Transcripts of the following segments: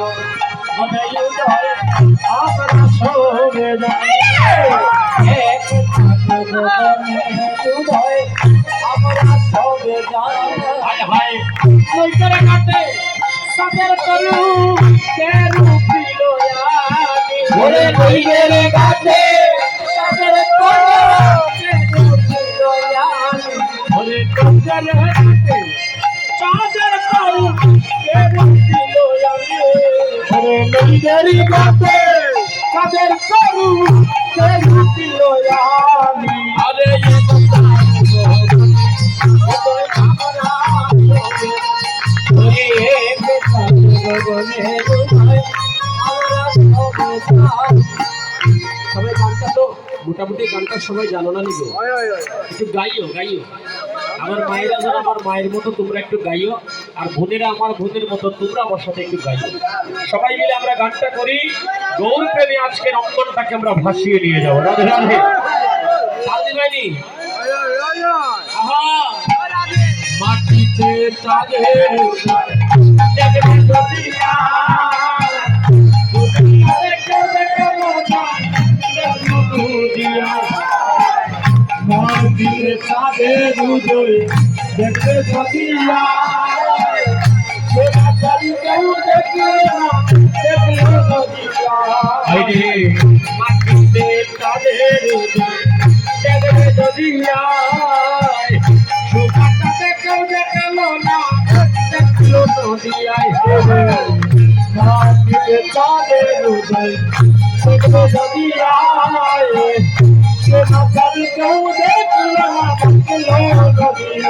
মনে উদয় আমরা সবে যাই এক থাকব মনে উদয় আমরা সবে যাই হায় হায় নৈতরে কাটে সাদের করু কেরু পিলো ওরে নৈতরে কাটে সাদের করু কেরু পিলো ওরে নৈতরে কাটে চাঁদের করু কেরু পিলো কেরু পিলো আরে মোটামুটি গানটা সবাই জানো না নিগো একটু গাইও গাইও। আমার মায়েরা যেন আমার মায়ের মতো তোমরা একটু গাইও। আর বোনেরা আমার বোনের মতো তোমরা আমার সাথে একটু গাইও। সবাই মিলে আমরা গানটা করি। গৌর প্রেমে আজকের অঙ্কনটাকে আমরা ভাসিয়ে নিয়ে যাব। রাধে রাধে। দিবাইনি মাটিতে চাঁদের মাটিতে চাঁদের উদয়, দেখবে দুনিয়া। Thank you.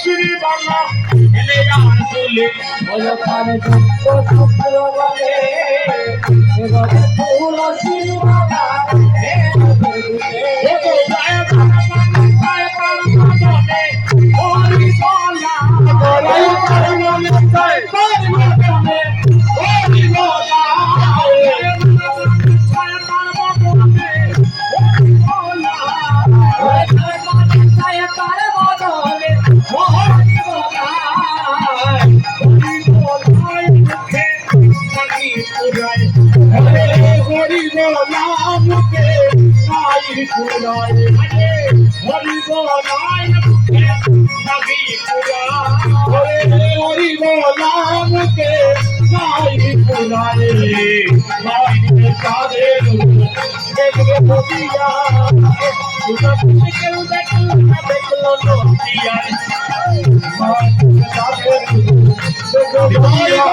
সিনেমালা বাংলা। এলে বলে তার যত সূত্র বলে। কত ফুল পুরায় হরিব নাম নাবি পুরায় হরিব নাম কে নাবি পুরায় নাবি তারে দেখবে পতিয়া তোরা তুমি কেউ দেখল না দেখল নতিয়া তারে দেখবে পতিয়া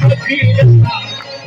Thank you.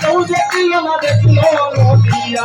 কেউ দেখল না দেখল নদিয়া